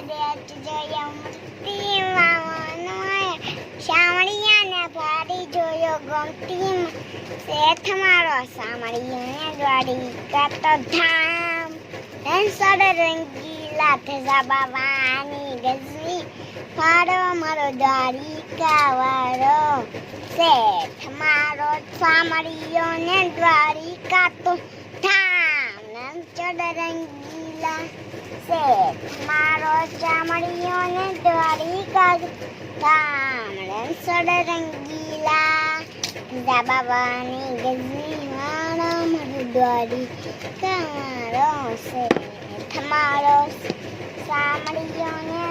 દેત જોયો મૂર્તિ મામોનો શામળિયાને ભાડી જોયો ગમતી શેઠ મારો શામળિયાને દ્વારિકા કાતો ધામ રણસોડ રંગીલા થેસા બાવાની ગજવી ફાડો મારો દ્વારિકા વાળો શેઠ મારો શામળિયોને દ્વારિકા તો રંગીલા છે મારો શામળિયો ને દ્વારિકા ધામ રણછોડ રંગીલા જા બાબાની ગજવી મારો મારો દ્વારિકા વાળો શેઠ મારો શામળિયો ને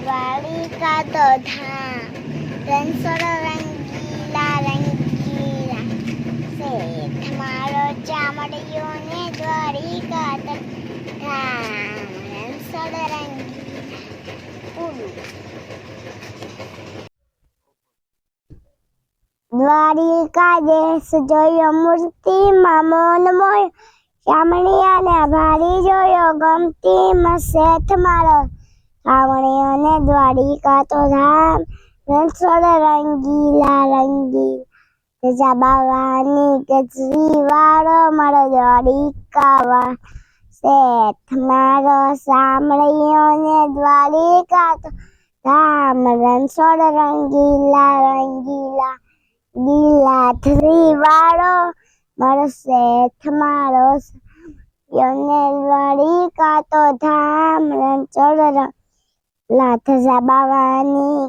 દ્વારિકા ધામ રણછોડ દ્વારિકા તો ધામ રણછોડ રંગીલા ઉડું દ્વારિકા દેશ જોયો મૂર્તિ, મામોન મોય. શામળિયાને ભારી જોયો, ગમતી મસેઠ મારો. શામળિયાને દ્વારિકા તો ધામ. રણછોડ રંગીલા રંગી તેજા બાવાની ગજરી વાળો મારો દ્વારિકા વા શેઠ મારો શામળિયાને દ્વારિકા તો ધામ રણછોડ રંગીલા રંગીલા ગીલા થરી વાળો મારો શેઠ મારો યોને દ્વારિકા તો ધામ રણછોડ લાથ બાવાની